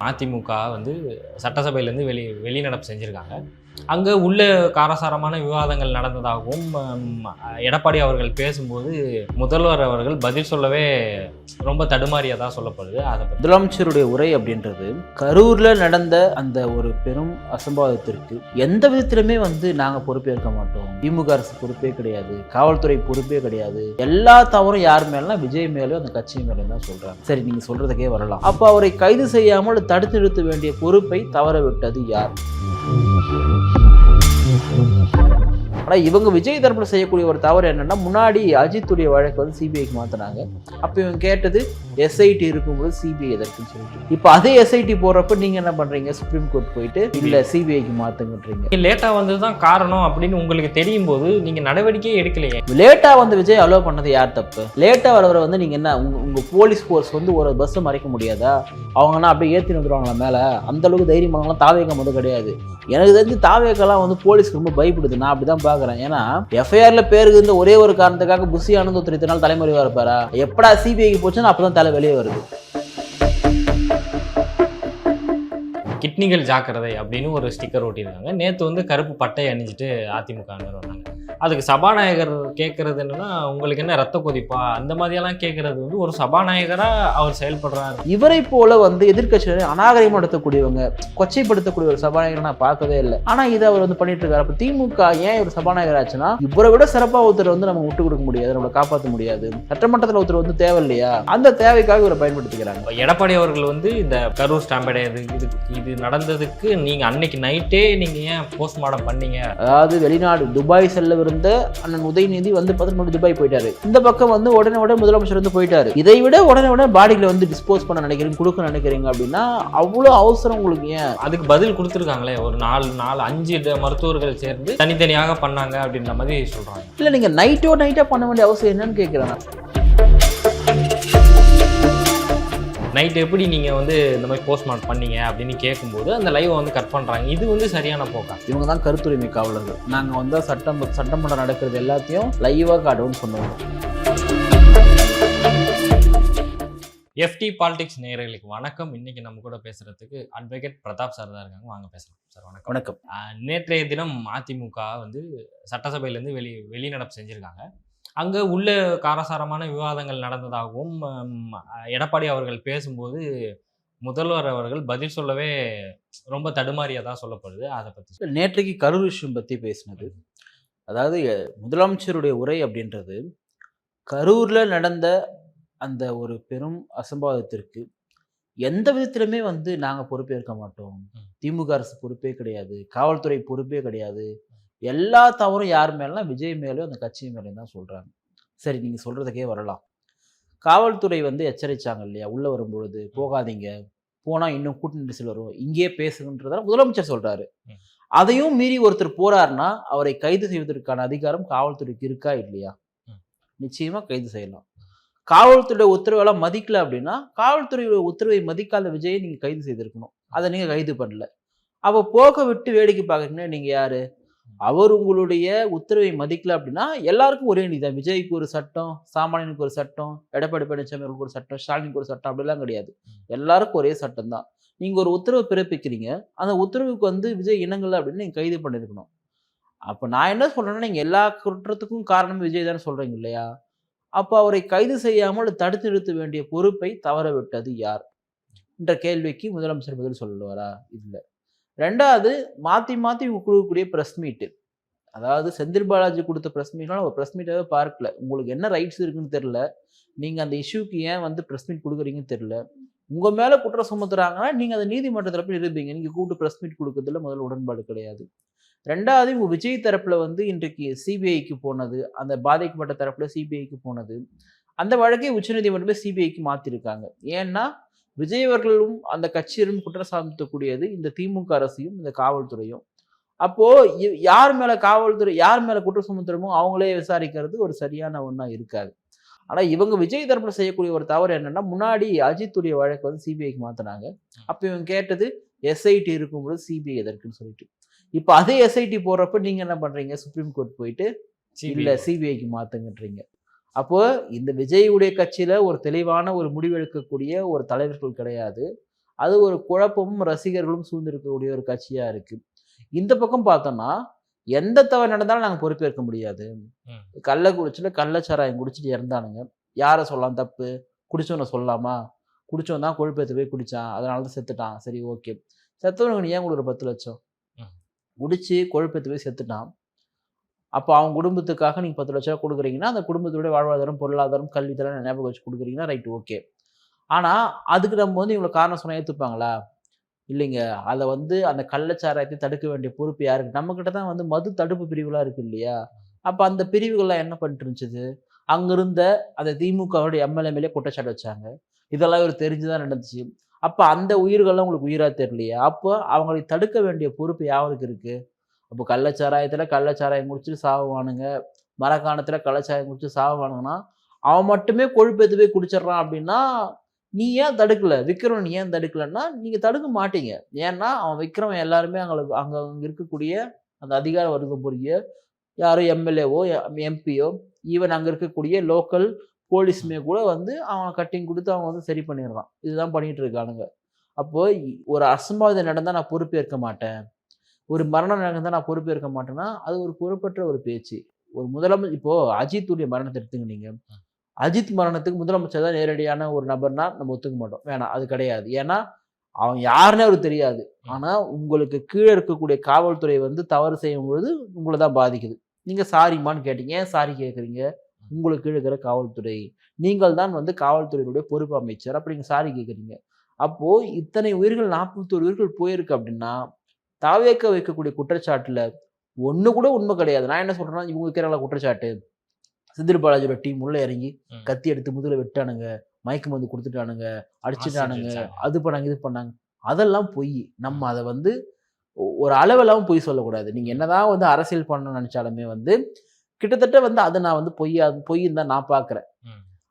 அதிமுக வந்து சட்டசபையிலேருந்து வெளி வெளிநடப்பு செஞ்சுருக்காங்க. அங்கே உள்ள காரசாரமான விவாதங்கள் நடந்ததாகவும் எடப்பாடி அவர்கள் பேசும்போது முதல்வர் அவர்கள் பதில் சொல்லவே ரொம்ப தடுமாறியதாக சொல்லப்படுது. அதை முதலமைச்சருடைய உரை அப்படின்றது கரூரில் நடந்த அந்த ஒரு பெரும் அசம்பாவிதத்திற்கு எந்த விதத்திலுமே வந்து நாங்கள் பொறுப்பேற்க மாட்டோம். திமுக அரசு பொறுப்பே கிடையாது காவல்துறை பொறுப்பே கிடையாது. எல்லா தவறும் யார் மேலாம் விஜய் மேலும் அந்த கட்சி மேலே தான் சொல்கிறாங்க சரி நீங்கள் சொல்கிறதுக்கே வரலாம். அப்போ அவரை கைது செய்யாமல் தடுத்து நிறுத்த வேண்டிய பொறுப்பை தவற விட்டது யார்? ஆனா இவங்க விஜய் தரப்புல செய்யக்கூடிய ஒரு தவறு என்னன்னா முன்னாடி அஜித்துடைய வழக்கு வந்து சிபிஐக்கு மாத்தினாங்க. அப்ப இவங்க கேட்டது எஸ்ஐடி இருக்கும்போது சிபிஐ எதற்குன்னு சொல்லிட்டு. இப்போ அதே எஸ்ஐடி போடுறப்ப நீங்க என்ன பண்றீங்க? சுப்ரீம் கோர்ட் போயிட்டு இல்ல சிபிஐக்கு மாத்துங்கன்றீங்க. லேட்டாக வந்தது தான் காரணம் அப்படின்னு உங்களுக்கு தெரியும் போது நீங்கள் நடவடிக்கையே எடுக்கலையே. லேட்டா வந்து விஜய் அலோவ் பண்ணது யார் தப்பு? லேட்டா வரவரை வந்து நீங்க என்ன உங்க உங்க போலீஸ் ஃபோர்ஸ் வந்து ஒரு பஸ் மறைக்க முடியாதா? அவங்கன்னா அப்படியே ஏத்தி வந்துருவாங்களா மேல? அந்த அளவுக்கு தைரியமானவங்களாம் தாவேக்கம் வந்து கிடையாது. எனக்கு தெரிஞ்சு தாவேக்கெல்லாம் வந்து போலீஸ்க்கு ரொம்ப பயப்படுது. நான் அப்படிதான் பாக்குறேன் ஏன்னா எஃப்ஐஆர்ல பேருக்கு இருந்த ஒரே ஒரு காரணத்துக்காக புஷி ஆனந்த் ஒருத்தர் இத்தனை நாள் தலைமறைவா இருப்பாரா? எப்படா சிபிஐக்கு போச்சுன்னா அப்பதான் தலை வெளியே வருது. கிட்னிகள் ஜாக்கிரதை அப்படின்னு ஒரு ஸ்டிக்கர் ஒட்டியிருக்காங்க. நேற்று வந்து கருப்பு பட்டை அணிஞ்சிட்டு அதிமுக வந்தாங்க. அதுக்கு சபாநாயகர் கேட்கறது என்னன்னா உங்களுக்கு என்ன ரத்த கொதிப்பா? அந்த மாதிரியெல்லாம் கேட்கறது வந்து ஒரு சபாநாயகராக அவர் செயல்படுறாரு. இவரை போல வந்து எதிர்க்கட்சியை அநாகரிகம் நடத்தக்கூடியவங்க கொச்சைப்படுத்தக்கூடிய ஒரு சபாநாயகரை நான் பார்க்கவே இல்லை. ஆனா இதை அவர் வந்து பண்ணிட்டு இருக்காரு அப்ப திமுக ஏன் இவர் சபாநாயகர் ஆச்சுன்னா இவரை விட சிறப்பா ஒருத்தர் வந்து நம்ம விட்டு கொடுக்க முடியாது நம்மளை காப்பாற்ற முடியாது. சட்டமன்றத்தில் ஒருத்தர் வந்து தேவை இல்லையா அந்த தேவைக்காக இவரை பயன்படுத்திக்கிறாங்க. எடப்பாடி அவர்கள் வந்து இந்த கரூர் ஸ்டாம்பேடை இது இது நடந்ததுக்கு நீங்கள் அன்னைக்கு நைட்டே நீங்கள் ஏன் போஸ்ட்மார்ட்டம் பண்ணீங்க? அதாவது வெளிநாடு துபாய் செல்லவிருந்த அண்ணன் உதயநிதி வந்து பார்த்துட்டு துபாய் போயிட்டாரு. இந்த பக்கம் வந்து உடனே உடனே முதலமைச்சர் வந்து போயிட்டாரு. இதை விட உடனே உடனே பாடிகளை வந்து டிஸ்போஸ் பண்ண நினைக்கிறீங்க கொடுக்க நினைக்கிறீங்க அப்படின்னா அவ்வளோ அவசரம் உங்களுக்கு ஏன்? அதுக்கு பதில் கொடுத்துருக்காங்களே ஒரு நாலு நாலு அஞ்சு மருத்துவர்கள் சேர்ந்து தனித்தனியாக பண்ணாங்க அப்படின்ற மாதிரி சொல்கிறாங்க இல்லை நீங்கள் நைட்டோ நைட்டாக பண்ண வேண்டிய அவசியம் என்னன்னு கேட்குறேன் நைட் எப்படி நீங்கள் வந்து இந்த மாதிரி போஸ்ட்மார்ட் பண்ணீங்க அப்படின்னு கேட்கும்போது அந்த லைவை வந்து கட் பண்ணுறாங்க இது வந்து சரியான போக்கா? இவங்க தான் கருத்துரிமை காவலர்கள். நாங்கள் வந்து சட்டம் சட்டமன்றம் நடக்கிறது எல்லாத்தையும் லைவாக காட்டுவோம்னு சொன்னோம். எஃப்டி பாலிடிக்ஸ் நேயர்களுக்கு வணக்கம். இன்னைக்கு நம்ம கூட பேசுறதுக்கு அட்வொகேட் பிரதாப் சார் தான் இருக்காங்க. வாங்க பேசலாம். சார் வணக்கம். வணக்கம். நேற்றைய தினம் அதிமுக வந்து சட்டசபையிலேருந்து வெளி வெளிநடப்பு செஞ்சுருக்காங்க. அங்கே உள்ள காரசாரமான விவாதங்கள் நடந்ததாகவும் எடப்பாடி அவர்கள் பேசும்போது முதல்வர் அவர்கள் பதில் சொல்லவே ரொம்ப தடுமாறியதாக சொல்லப்படுது. அதை பற்றி நேற்றைக்கு கரூர் விஷயம் பற்றி பேசினது. அதாவது முதலமைச்சருடைய உரை அப்படின்றது கரூரில் நடந்த அந்த ஒரு பெரும் அசம்பாவிதத்திற்கு எந்த விதத்திலுமே வந்து நாங்கள் பொறுப்பேற்க மாட்டோம். திமுக அரசு பொறுப்பே கிடையாது. காவல்துறை பொறுப்பே கிடையாது. எல்லா தவறும் யார் மேலாம் விஜய் மேலேயும் அந்த கட்சி மேலேயும் தான் சொல்கிறாங்க சரி நீங்கள் சொல்கிறதுக்கே வரலாம். காவல்துறை வந்து எச்சரிச்சாங்க இல்லையா? உள்ளே வரும்பொழுது போகாதீங்க. போனால் இன்னும் கூட்ட நெரிசல் வரும். இங்கேயே பேசுகின்றதால முதலமைச்சர் சொல்கிறாரு. அதையும் மீறி ஒருத்தர் போறாருன்னா அவரை கைது செய்வதற்கான அதிகாரம் காவல்துறைக்கு இருக்கா இல்லையா? ம். நிச்சயமா கைது செய்யலாம். காவல்துறை உத்தரவெல்லாம் மதிக்கல அப்படின்னா காவல்துறையோட உத்தரவை மதிக்காத விஜயை நீங்க கைது செய்திருக்கணும். அதை நீங்க கைது பண்ணல. அப்ப போக விட்டு வேடிக்கை பார்க்கறீங்கன்னா நீங்க யாரு? அவர் உங்களுடைய உத்தரவை மதிக்கல அப்படின்னா எல்லாருக்கும் ஒரே நீதி தான். விஜய்க்கு ஒரு சட்டம் சாமானியனுக்கு ஒரு சட்டம் எடப்பாடி பழனிசாமி அவர்களுக்கு ஒரு சட்டம் ஸ்டாலினுக்கு ஒரு சட்டம் அப்படிலாம் கிடையாது. எல்லாருக்கும் ஒரே சட்டம் தான். நீங்க ஒரு உத்தரவு பிறப்பிக்கிறீங்க. அந்த உத்தரவுக்கு வந்து விஜய் இணங்கல அப்படின்னு நீங்க கைது பண்ணிருக்கணும். அப்ப நான் என்ன சொல்றேன்னா நீங்க எல்லா குற்றத்துக்கும் காரணம் விஜய் தானே சொல்றீங்க இல்லையா? அப்போ அவரை கைது செய்யாமல் தடுத்து நிறுத்த வேண்டிய பொறுப்பை தவற விட்டது யார்? என்ற கேள்விக்கு முதலமைச்சர் பதில் சொல்லுவாரா? இல்லை. ரெண்டாவது மாற்றி மாற்றி கொடுக்கக்கூடிய ப்ரெஸ் மீட்டு அதாவது செந்தில் பாலாஜி கொடுத்த ப்ரெஸ் மீட்லாம் நம்ம ப்ரெஸ் மீட்டாவே பார்க்கல. உங்களுக்கு என்ன ரைட்ஸ் இருக்குன்னு தெரில நீங்கள் அந்த இஷ்யூக்கு ஏன் வந்து ப்ரெஸ் மீட் கொடுக்குறீங்கன்னு தெரில உங்கள் மேலே குற்றம் சுமத்துறாங்கன்னா நீங்கள் அதை நீதிமன்றத்தில் போய் இருப்பீங்க நீங்கள் கூப்பிட்டு ப்ரெஸ் மீட் கொடுக்கறதுல முதல்ல உடன்பாடு கிடையாது. ரெண்டாவது இவங்க விஜய் தரப்பில் வந்து இன்றைக்கு சிபிஐக்கு போனது அந்த பாதிக்கப்பட்ட தரப்பில் சிபிஐக்கு போனது. அந்த வழக்கை உச்சநீதிமன்றமே சிபிஐக்கு மாற்றிருக்காங்க ஏன்னா விஜய் அவர்களும் அந்த கட்சியிலும் குற்றம் சார்ந்தக்கூடியது இந்த திமுக அரசையும் இந்த காவல்துறையும். அப்போ இ- யார் மேல காவல்துறை யார் மேல குற்றம் சுமத்துறமோ அவங்களே விசாரிக்கிறது ஒரு சரியான ஒன்றா இருக்காது. ஆனா இவங்க விஜய் தரப்புல செய்யக்கூடிய ஒரு தவறு என்னன்னா முன்னாடி அஜித்துடைய வழக்கு வந்து சிபிஐக்கு மாத்தினாங்க. அப்ப இவங்க கேட்டது எஸ்ஐடி இருக்கும்போது சிபிஐ எதற்குன்னு சொல்லிட்டு. இப்போ அதே எஸ்ஐடி போடுறப்ப நீங்க என்ன பண்றீங்க? சுப்ரீம் கோர்ட் போயிட்டு இல்ல சிபிஐக்கு மாத்துங்கன்றீங்க. அப்போ இந்த விஜயுடைய கட்சியில ஒரு தெளிவான ஒரு முடிவெடுக்கக்கூடிய ஒரு தலைவர்கள் கிடையாது. அது ஒரு குழப்பமும் ரசிகர்களும் சூழ்ந்திருக்கக்கூடிய ஒரு கட்சியா இருக்கு. இந்த பக்கம் பார்த்தோம்னா எந்த தவறு நடந்தாலும் நாங்கள் பொறுப்பேற்க முடியாது. கள்ளக்குறிச்சியில் கள்ளச்சாராயம் குடிச்சிட்டு இறந்தானுங்க. யாரை சொல்லலாம் தப்பு. குடிச்சவனை சொல்லலாமா குடிச்சவன் தான் கொழுப்பேற்று போய் குடிச்சான். அதனால தான் செத்துட்டான். சரி ஓகே. செத்தவனுக்கு ஏன் கொடுக்குற பத்து லட்சம். குடிச்சு கொழுப்பேற்று போய் செத்துட்டான். அப்போ அவங்க குடும்பத்துக்காக நீங்கள் பத்து லட்ச ரூபா கொடுக்குறீங்கன்னா அந்த குடும்பத்துடைய வாழ்வாதாரம் பொருளாதாரம் கல்வி தரம் ஞாபகம் வச்சு கொடுக்குறீங்கன்னா ரைட் ஓகே ஆனால் அதுக்கு நம்ம வந்து இவ்வளோ காரணம் சொன்னால் ஏற்றுப்பாங்களா இல்லைங்க. அதை வந்து அந்த கள்ளச்சாராயத்தை தடுக்க வேண்டிய பொறுப்பு யாருக்கு? நம்மக்கிட்ட தான் வந்து மது தடுப்பு பிரிவுலாம் இருக்குது இல்லையா? அப்போ அந்த பிரிவுகள்லாம் என்ன பண்ணிட்டு இருந்துச்சு? அங்கிருந்த அந்த திமுகவுடைய எம்எல்ஏ குற்றச்சாட்டு வச்சாங்க. இதெல்லாம் ஒரு தெரிஞ்சுதான் நடந்துச்சு. அப்போ அந்த உயிர்கள்லாம் உங்களுக்கு உயிராக தெரியலையா? அப்போ அவங்களை தடுக்க வேண்டிய பொறுப்பு யாருக்கு இருக்குது அப்போ கள்ளச்சாராயத்தில் கள்ளச்சாராயம் குடிச்சிட்டு சாவானுங்க மரக்காணத்தில் கள்ளச்சாராயம் குடிச்சு சாவானுங்கன்னா அவன் மட்டுமே கொழுப்பேத்து போய் குடிச்சிடுறான் அப்படின்னா நீ ஏன் தடுக்கல? விக்ரம் நீ ஏன் தடுக்கலன்னா நீங்கள் தடுக்க மாட்டீங்க. ஏன்னா அவன் விக்ரம் எல்லாருமே அங்களுக்கு அங்கே அங்கே இருக்கக்கூடிய அந்த அதிகார வர்க்கம் பொறிய யாரோ எம்எல்ஏவோ எம்பியோ ஈவன் அங்கே இருக்கக்கூடிய லோக்கல் போலீஸுமே கூட வந்து அவன் கட்டிங் கொடுத்து அவன் வந்து சரி பண்ணிடுறான். இதுதான் பண்ணிட்டு இருக்கானுங்க. அப்போ ஒரு அசம்பாவிதம் நடந்தால் நான் பொறுப்பேற்க மாட்டேன். ஒரு மரணம் நடந்தா நான் பொறுப்பேற்க மாட்டேன்னா அது ஒரு பொறுப்பற்ற ஒரு பேச்சு. ஒரு முதலமைச்சர் இப்போ அஜித்துடைய மரணத்தை எடுத்துங்க நீங்க அஜித் மரணத்துக்கு முதலமைச்சர் தான் நேரடியான ஒரு நபர்னா நம்ம ஒத்துக்க மாட்டோம். வேணாம் அது கிடையாது. ஏன்னா அவன் யாருன்னே அவருக்கு தெரியாது. ஆனா உங்களுக்கு கீழே இருக்கக்கூடிய காவல்துறை வந்து தவறு செய்யும் பொழுது உங்களை தான் பாதிக்குது. நீங்க சாரிம்மான்னு கேட்டீங்க. ஏன் சாரி கேட்குறீங்க? உங்களுக்கு கீழே இருக்கிற காவல்துறை. நீங்கள் தான் வந்து காவல்துறையினுடைய பொறுப்பு அமைச்சர். அப்படி நீங்க சாரி கேட்குறீங்க. அப்போ இத்தனை உயிர்கள் நாற்பத்தோரு உயிர்கள் போயிருக்கு அப்படின்னா தாவேக்க வைக்கக்கூடிய குற்றச்சாட்டுல ஒண்ணு கூட உண்மை கிடையாது. நான் என்ன சொல்றேன்னா இவங்க வைக்கிறாங்களா குற்றச்சாட்டு? செந்தில் பாலாஜியோட டீம் உள்ள இறங்கி. கத்தி எடுத்து முதுகுல வெட்டானுங்க மயக்க மருந்து கொடுத்துட்டானுங்க அடிச்சுட்டானுங்க. அது பண்ணாங்க இது பண்ணாங்க. அதெல்லாம் பொய். நம்ம அதை வந்து ஒரு அளவெல்லாம் பொய் சொல்லக்கூடாது. நீங்க என்னதான் வந்து அரசியல் பண்ணணும்னு நினைச்சாலுமே வந்து கிட்டத்தட்ட வந்து அதை நான் வந்து பொய்யா பொய்ன்னு தான் நான் பார்க்குறேன்.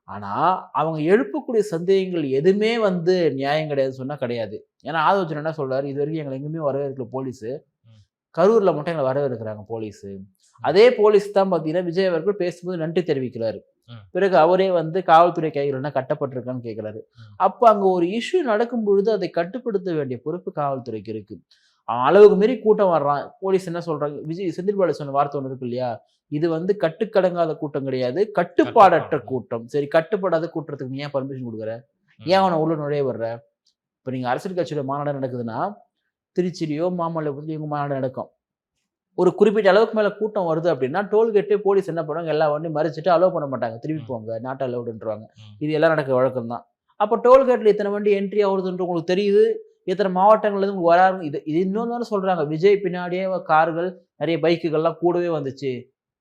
ம். ஆனா அவங்க எழுப்பக்கூடிய சந்தேகங்கள் எதுவுமே வந்து நியாயம் கிடையாது சொன்னா கிடையாது. ஏன்னா ஆதோச்சன் என்ன சொல்றாரு? இது வரைக்கும் எங்களை எங்குமே வரவேற்கல போலீஸ். கரூர்ல மட்டும் எங்களை வரவேற்கிறாங்க போலீஸ். அதே போலீஸ் தான் பார்த்தீங்கன்னா விஜய் அவர்கள் பேசும்போது நன்றி தெரிவிக்கிறாரு. பிறகு அவரே வந்து காவல்துறை கைகள் என்ன கட்டப்பட்டிருக்கான்னு கேட்கிறாரு. அப்ப அங்க ஒரு இஷ்யூ நடக்கும் பொழுது அதை கட்டுப்படுத்த வேண்டிய பொறுப்பு காவல்துறைக்கு இருக்கு. அவன் அளவுக்கு மீறி கூட்டம் வர்றான். போலீஸ் என்ன சொல்றாங்க? விஜய் செந்தில் பாலாஜி சொன்ன வார்த்தை ஒன்று இருக்கு இல்லையா? இது வந்து கட்டுக்கடங்காத கூட்டம் கிடையாது. கட்டுப்பாடற்ற கட்டுப்பாடு. கூட்டம். சரி கட்டுப்படாத கூட்டத்துக்கு நீ ஏன் பர்மிஷன் கொடுக்குற? ஏன் அவனை உள்ள நுழைய வர்ற இப்போ நீங்கள் அரசியல் கட்சியோட மாநாடு நடக்குதுன்னா திருச்சிலையோ மாமல்லபுரத்துலையோ இவங்க மாநாடு நடக்கும். ஒரு குறிப்பிட்ட அளவுக்கு மேலே கூட்டம் வருது அப்படின்னா டோல்கேட்டே போலீஸ் என்ன பண்ணுவாங்க? எல்லா வண்டியும் மறிச்சிட்டு அலோவ் பண்ண மாட்டாங்க. திருப்பி. போங்க. நாட் அலோடுன்றவாங்க ம். இது எல்லாம் நடக்க வழக்கம் தான் அப்போ டோல்கேட்டில் இத்தனை வண்டி என்ட்ரி ஆகுதுன்ற உங்களுக்கு தெரியுது. இத்தனை மாவட்டங்கள்ல இருந்து உங்களுக்கு வராரு இது இது இன்னொன்று சொல்கிறாங்க விஜய் பின்னாடியே கார்கள் நிறைய பைக்குகள்லாம் கூடவே வந்துச்சு.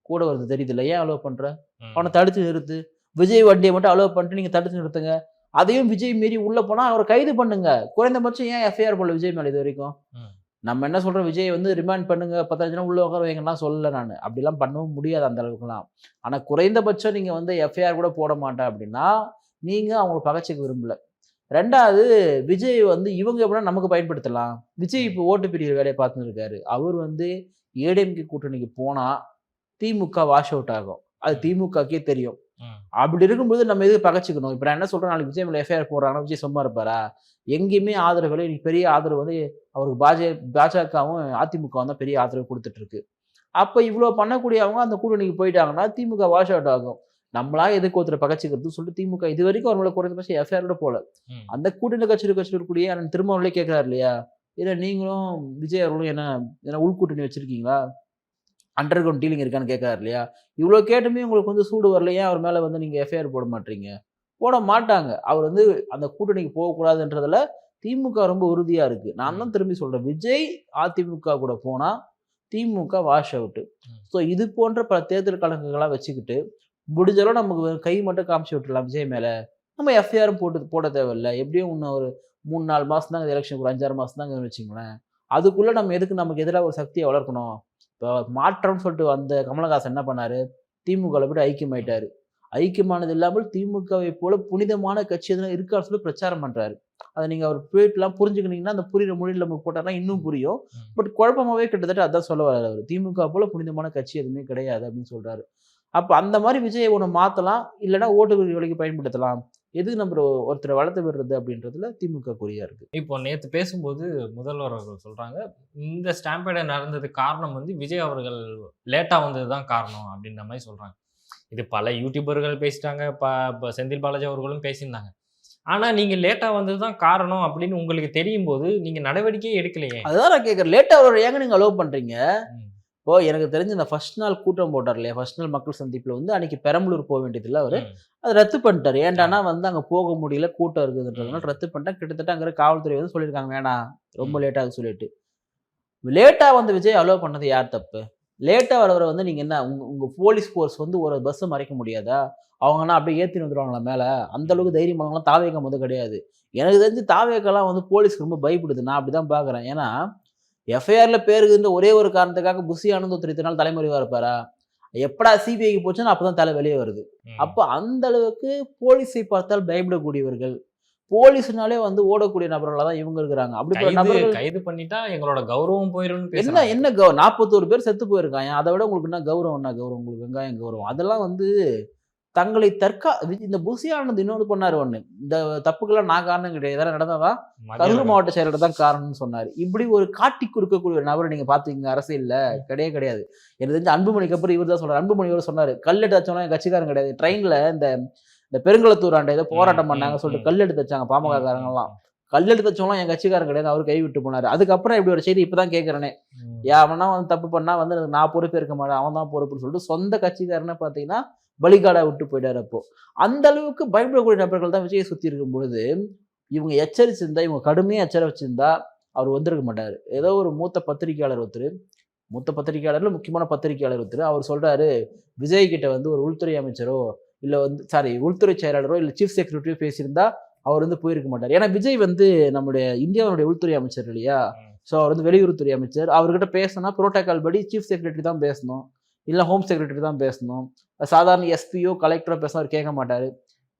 கூட வருது தெரியுது இல்லை ஏன் அலோவ் பண்ணுற ம். அவனை தடுத்து நிறுத்து. விஜய் வண்டியை மட்டும் அலோவ் பண்ணிட்டு நீங்க தடுத்து நிறுத்துங்க. அதையும் விஜய் மீறி உள்ள போனா அவரை கைது பண்ணுங்க. குறைந்தபட்சம் ஏன் எஃப்ஐஆர் போடல விஜய் மேல இது வரைக்கும். நம்ம என்ன சொல்றோம்? விஜய் வந்து ரிமாண்ட் பண்ணுங்க. பத்தாயிரம் நாள் உள்ள உட்கார வைங்கலாம் சொல்லல நான். அப்படிலாம் பண்ணவும் முடியாது அந்த அளவுக்குலாம். ஆனா குறைந்தபட்சம் நீங்க வந்து எஃப்ஐஆர் கூட போட மாட்டேன் அப்படின்னா நீங்க அவங்களை பகச்சிக்க விரும்பல. ரெண்டாவது விஜய் வந்து இவங்க எப்படின்னா நமக்கு பயன்படுத்தலாம். விஜய் இப்போ ஓட்டு பிரிவு வேலையை பார்த்துன்னு இருக்காரு. அவர் வந்து ஏடிஎம்கே கூட்டணிக்கு போனா திமுக வாஷ் அவுட் ஆகும். அது திமுகக்கே தெரியும். அப்படி இருக்கும்போது நம்ம எதுக்கு பகச்சிக்கணும்? இப்போ நான் என்ன சொல்றேன்? நாளைக்கு விஜய் மேலே எஃப்ஐஆர் போடுறாங்கன்னா விஜய் சும்மா இருப்பாரா? எங்கேயுமே ஆதரவுகளே இன்னைக்கு பெரிய ஆதரவு வந்து அவருக்கு பாஜ பாஜகவும் அதிமுகவும் தான் பெரிய ஆதரவு கொடுத்துட்டு இருக்கு அப்போ இவ்வளோ பண்ணக்கூடியவங்க அந்த கூட்டணிக்கு போயிட்டாங்கன்னா திமுக வாஷ் அவுட் ஆகும். நம்மளா எதுக்கு ஒருத்தர் பகச்சிக்கிறது சொல்லிட்டு திமுக இது வரைக்கும் அவங்கள குறைந்தபட்சம் எஃப்ஐஆர் கூட போல. அந்த கூட்டணி கட்சியில் அண்ணன் திருமாவளே கேட்கிறாரு இல்லையா? இல்லை நீங்களும் விஜய் அவர்களும் என்ன என்ன உள்கூட்டணி வச்சிருக்கீங்களா? அண்டர் கிரவுண்ட் டீலிங் இருக்கான்னு கேட்காரு இல்லையா? இவ்வளோ கேட்டுமே உங்களுக்கு வந்து சூடு வரல. ஏன் அவர் மேலே வந்து நீங்கள் எஃப்ஐஆர் போட மாட்டீங்க? போட மாட்டாங்க. அவர் வந்து அந்த கூட்டணிக்கு போகக்கூடாதுன்றதுல திமுக ரொம்ப உறுதியா இருக்கு. நான் தான் திரும்பி சொல்றேன். விஜய் அதிமுக கூட போனா திமுக வாஷ் அவுட் ம். ஸோ இது போன்ற பல தேர்தல் கணக்குகளாக வச்சுக்கிட்டு முடிஞ்சளவு நமக்கு கை மட்டும் காமிச்சு விட்டுலாம் விஜய் மேல. நம்ம எஃப்ஐஆரும் போட்டு போட தேவையில்ல. எப்படியும் இன்னும் ஒரு மூணு நாலு மாசம் தாங்க எலெக்ஷன் ஒரு அஞ்சாறு மாசம் தாங்க வச்சுங்களேன். அதுக்குள்ள நம்ம எதுக்கு நமக்கு எதிராக ஒரு சக்தியை வளர்க்கணும்? இப்போ மாற்றம்னு சொல்லிட்டு வந்த கமலஹாசன் என்ன பண்ணாரு? திமுகவில் போய் ஐக்கியமாயிட்டாரு. ஐக்கியமானது இல்லாமல் திமுகவை போல புனிதமான கட்சி எதுனா இருக்கான்னு சொல்லி பிரச்சாரம் பண்றாரு. அதை நீங்க அவர் போயிட்டுலாம் புரிஞ்சுக்கினீங்கன்னா அந்த புரியுற மொழியில் நமக்கு போட்டார்னா இன்னும் புரியும். பட் குழப்பமாவே கிட்டத்தட்ட அதான் சொல்ல வர்றாரு அவர். திமுக போல புனிதமான கட்சி எதுவுமே கிடையாது அப்படின்னு சொல்றாரு. அப்ப அந்த மாதிரி விஜயை ஒன்று மாத்தலாம் இல்லைன்னா ஓட்டு வேலைக்கு பயன்படுத்தலாம். எதுக்கு நம்ம ஒருத்தரை வளர்த்து விடுறது அப்படின்றதுல திமுக குறியா இருக்கு. இப்போ நேத்து பேசும்போது முதல்வர் அவர்கள் சொல்றாங்க இந்த ஸ்டாம்பேடை நடந்ததுக்கு காரணம் வந்து விஜய் அவர்கள் லேட்டா வந்தது தான் காரணம் அப்படின்ற மாதிரி சொல்றாங்க. இது பல யூடியூபர்கள் பேசிட்டாங்க ப ப- செந்தில் பாலாஜி அவர்களும் பேசியிருந்தாங்க. ஆனா நீங்க லேட்டா வந்தது தான் காரணம் அப்படின்னு உங்களுக்கு தெரியும் போது நீங்க நடவடிக்கையே எடுக்கலையே. அதுதான் நான் கேட்கறேன் லேட்டா வர ஏங்க நீங்க அலோவ் பண்றீங்க இப்போ எனக்கு தெரிஞ்சு இந்த ஃபர்ஸ்ட் நாள் கூட்டம் போட்டார் இல்லையா? ஃபர்ஸ்ட் நாள் மக்கள் சந்திப்புல வந்து அன்னைக்கு பெரம்பலூர் போக வேண்டியதில்ல அவரு. அதை ரத்து பண்ணிட்டாரு. ஏன்டானா வந்து அங்க போக முடியல கூட்டம் இருக்குதுன்றதுனால ரத்து பண்ணிட்டா கிட்டத்தட்ட அங்க காவல்துறை வந்து சொல்லியிருக்காங்க வேணாம் ரொம்ப. லேட்டாக சொல்லிட்டு. லேட்டா வந்து விஜய் அலோவ் பண்ணது யார் தப்பு? லேட்டா வரவரை வந்து நீங்க என்ன உங்க உங்க போலீஸ் ஃபோர்ஸ் வந்து ஒரு பஸ் மறைக்க முடியாதா? அவங்கன்னா அப்படியே ஏத்தி வந்துருவாங்களா மேல? அந்த அளவுக்கு தைரியம் பண்ணவங்களாம் தாவேக்கம் வந்து கிடையாது. எனக்கு தெரிஞ்சு தாவேக்கெல்லாம் வந்து போலீஸ்க்கு ரொம்ப பயப்படுது. நான் அப்படிதான் பாக்குறேன். ஏன்னா எஃப்ஐஆர்ல பேருக்குன்ற ஒரே ஒரு காரணத்துக்காக புஷி ஆனந்த் ஒருத்தர் இத்தனை நாள் தலைமுறைவா இருப்பாரா? எப்படா சிபிஐக்கு போச்சுன்னா அப்பதான் தலை வெளியே வருது. அப்போ அந்த அளவுக்கு போலீஸை பார்த்தால் பயப்படக்கூடியவர்கள் போலீஸ்னாலே வந்து ஓடக்கூடிய நபர்களா தான் இவங்க இருக்கிறாங்க. கைது நபர்கள் கைது பண்ணிட்டா எங்களோட கௌரவம் போயிரும்னு என்ன என்ன கௌ நாற்பத்தோரு பேர் செத்து போயிருக்காங்க. அதை விட உங்களுக்கு என்ன கௌரவம் என்ன கௌரவம்? உங்களுக்கு வெங்காயம் கௌரவம். அதெல்லாம் வந்து தங்களை தற்கா இந்த புசி ஆனந்த் இன்னொன்று பண்ணாரு ஒண்ணு. இந்த தப்புக்கெல்லாம் நான் காரணம் கிடையாது. இதெல்லாம் நடந்ததா? கரூர். மாவட்ட செயலர் தான் காரணம்னு சொன்னாரு. இப்படி ஒரு காட்டி கொடுக்கக்கூடிய ஒரு நபரை நீங்க பாத்தீங்க அரசியல்ல கிடையவே கிடையாது. எனக்கு தெரிஞ்ச அன்புமணிக்கு அப்புறம் இவர் தான் சொல்றாரு. அன்புமணி இவர் சொன்னாரு கல்லெட்டு வச்சவங்க என் கட்சிக்காரன் கிடையாது. ட்ரெயின்ல இந்த இந்த பெருங்குளத்தூர் ஆண்ட ஏதோ போராட்டம் பண்ணாங்க சொல்லிட்டு ம். கல்லெடுத்து வச்சாங்க பாமக காரங்கெல்லாம். கல்லெடுத்து வச்சவங்களாம் என் கட்சிக்காரன் கிடையாது. அவர் கைவிட்டு போனாரு. அதுக்கப்புறம் இப்படி ஒரு செய்தி இப்பதான் கேட்கறேனே ம். அவனா வந்து தப்பு பண்ணா வந்து நான் பொறுப்பு இருக்க மாட்டேன். அவன் தான் பொறுப்புன்னு சொல்லிட்டு சொந்த கட்சிக்காரனை பார்த்தீங்கன்னா பலிகாடா விட்டு போயிட்டாரு அப்போ. அந்த அளவுக்கு பயப்படக்கூடிய நபர்கள் தான் விஜயை சுத்தி இருக்கும் பொழுது இவங்க எச்சரிச்சிருந்தா இவங்க கடுமையா எச்சரிச்சிருந்தா அவர் வந்திருக்க மாட்டாரு. ஏதோ ஒரு மூத்த பத்திரிகையாளர் ஒருத்தர் மூத்த பத்திரிகையாளர்ல முக்கியமான பத்திரிகையாளர் ஒருத்தர் அவர் சொல்றாரு விஜய் கிட்ட வந்து ஒரு உள்துறை அமைச்சரோ இல்ல வந்து சாரி உள்துறை செயலாளரோ இல்ல சீஃப் செக்ரட்டரியோ பேசியிருந்தா அவர் வந்து போயிருக்க மாட்டார். ஏன்னா விஜய் வந்து நம்முடைய இந்தியாவுடைய உள்துறை அமைச்சர் இல்லையா. ஸோ அவர் வந்து வெளியுறவுத்துறை அமைச்சர். அவர்கிட்ட பேசணும்னா புரோட்டோகால் படி சீஃப் செக்ரட்டரி தான் பேசணும். இல்லை ஹோம் செக்ரட்டரி தான் பேசணும். சாதாரண எஸ்பியோ கலெக்டரோ பேச அவர் கேட்க மாட்டாரு.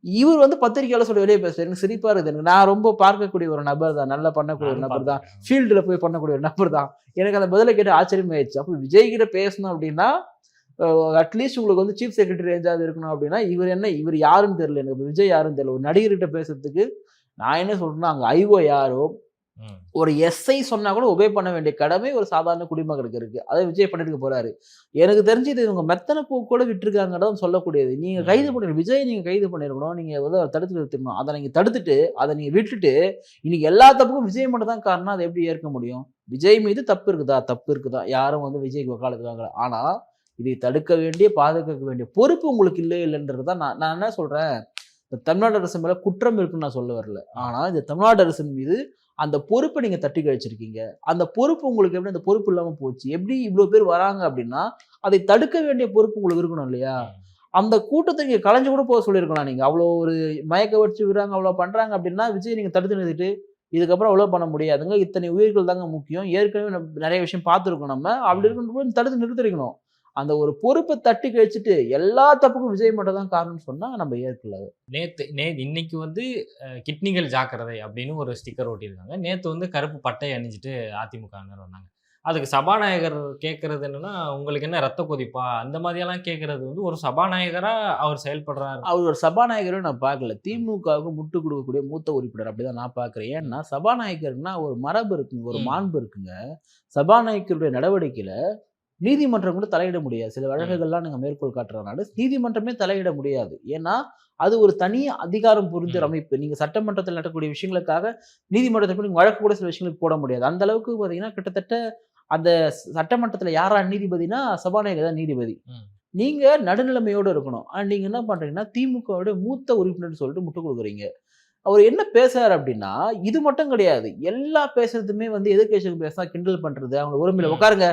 இவர் வந்து பத்திரிகையாளர் சொல்லி வெளியே பேசுறாரு எனக்கு சிரிப்பா இருக்குது. எனக்கு நான் ரொம்ப பார்க்கக்கூடிய ஒரு நபர் தான். நல்லா பண்ணக்கூடிய ஒரு நபர் தான். ஃபீல்டில் போய் பண்ணக்கூடிய ஒரு நபர் தான். எனக்கு அந்த பதிலை கேட்டு ஆச்சரியமாயிடுச்சு. அப்போ விஜய் கிட்ட பேசணும் அப்படின்னா அட்லீஸ்ட் உங்களுக்கு வந்து சீஃப் செக்ரட்டரி ரேஞ்சாவது இருக்கணும் அப்படின்னா இவர் என்ன இவர் யாருன்னு தெரியல எனக்கு. விஜய் யாருன்னு தெரியல. ஒரு நடிகர்கிட்ட பேசுறதுக்கு நான் என்ன சொல்றேன்னா அங்கே ஐஓ யாரோ. ஒரு எஸ்ஐ சொன்னா கூட ஒபே பண்ண வேண்டிய கடமை ஒரு சாதாரண குடிமகனுக்கு இருக்கு. அதை விஜய் பண்ணிட்டு போறாரு. எனக்கு தெரிஞ்சு இது இவங்க மெத்தனை போக்கு கூட விட்டுருக்காங்கன்னு சொல்லக்கூடியது. நீங்க கைது ம். பண்ணி விஜய் நீங்க கைது பண்ணிருக்கணும். நீங்க அவரை தடுத்து நிறுத்திருக்கணும் அதை நீங்க தடுத்துட்டு அதை நீங்க விட்டுட்டு இன்னைக்கு எல்லா தப்புக்கும் விஜய் மட்டும் தான் காரணம். அதை எப்படி ஏற்க முடியும்? விஜய் மீது தப்பு இருக்குதா? தப்பு இருக்குதா? யாரும் வந்து விஜய்க்கு வக்காலத்து வாங்கல. ஆனா இதை தடுக்க வேண்டிய பாதுகாக்க வேண்டிய பொறுப்பு உங்களுக்கு இல்லை இல்லைன்றது தான் நான் நான் என்ன சொல்றேன்? இந்த தமிழ்நாடு அரசு மேல குற்றம் இருக்குன்னு நான் சொல்ல வரல. ஆனா இந்த தமிழ்நாடு அரசின் மீது அந்த பொறுப்பை நீங்க தட்டி கழிச்சிருக்கீங்க. அந்த பொறுப்பு உங்களுக்கு எப்படி அந்த பொறுப்பு இல்லாம போச்சு? எப்படி இவ்வளவு பேர் வராங்க அப்படின்னா அதை தடுக்க வேண்டிய பொறுப்பு உங்களுக்கு இருக்கணும் இல்லையா? அந்த கூட்டத்தை நீங்க கலைஞ்சு கூட போக சொல்லியிருக்கலாம் நீங்க. அவ்வளோ ஒரு மயக்க வச்சு விடுறாங்க அவ்வளோ பண்றாங்க அப்படின்னா விஜய் நீங்க தடுத்து நிறுத்திட்டு இதுக்கப்புறம் அவ்வளோ பண்ண முடியாதுங்க. இத்தனை உயிர்கள் தாங்க முக்கியம். ஏற்கனவே நம்ம நிறைய விஷயம் பார்த்துருக்கோம் நம்ம. அப்படி இருக்கும்போது தடுத்து நிறுத்திருக்கணும். அந்த ஒரு பொறுப்பை தட்டி கழிச்சிட்டு எல்லா தப்புக்கும் விஜய் மட்டும் தான் காரணம்னு சொன்னா நம்ம ஏற்கல. நேத்து நே இன்னைக்கு வந்து கிட்னிகள் ஜாக்கிரதை அப்படின்னு ஒரு ஸ்டிக்கர் ஒட்டியிருக்காங்க. நேத்து வந்து கருப்பு பட்டை அணிஞ்சிட்டு அதிமுகவினர் வந்தாங்க. அதுக்கு சபாநாயகர் கேட்கறது என்னன்னா உங்களுக்கு என்ன ரத்த கொதிப்பா? அந்த மாதிரியெல்லாம் கேட்கறது வந்து ஒரு சபாநாயகரா அவர் செயல்படுறாரு. அவர் ஒரு சபாநாயகரும் நான் பார்க்கல. திமுகவுக்கு முட்டு கொடுக்கக்கூடிய மூத்த உறுப்பினர் அப்படிதான் நான் பார்க்குறேன். ஏன்னா சபாநாயகர்னா ஒரு மரபு இருக்குங்க ஒரு. மாண்பு இருக்குங்க. சபாநாயகருடைய நடவடிக்கையில நீதிமன்றம் கூட தலையிட முடியாது. சில வழக்குகள்லாம் நீங்க மேற்கோள் காட்டுறதுனால நீதிமன்றமே தலையிட முடியாது. ஏன்னா அது ஒரு தனி அதிகாரம் புரிஞ்ச. அமைப்பு. நீங்க சட்டமன்றத்தில் நடக்கக்கூடிய விஷயங்களுக்காக நீதிமன்றத்தில் போய் நீங்க வழக்கு கூட சில விஷயங்களுக்கு போட முடியாது. அந்த அளவுக்கு பாத்தீங்கன்னா கிட்டத்தட்ட அந்த சட்டமன்றத்துல யாரா நீதிபதினா சபாநாயகர் தான் நீதிபதி. நீங்க நடுநிலைமையோட இருக்கணும். ஆனா நீங்க என்ன பண்றீங்கன்னா திமுகவோட மூத்த உறுப்பினர் சொல்லிட்டு முட்டு கொடுக்குறீங்க. அவர் என்ன பேசுறாரு அப்படின்னா இது மட்டும் கிடையாது. எல்லா பேசுறதுமே வந்து எதிர்கட்சிக்கு பேசினா கிண்டல் பண்றது. அவங்க உரிமையில. உட்காருங்க.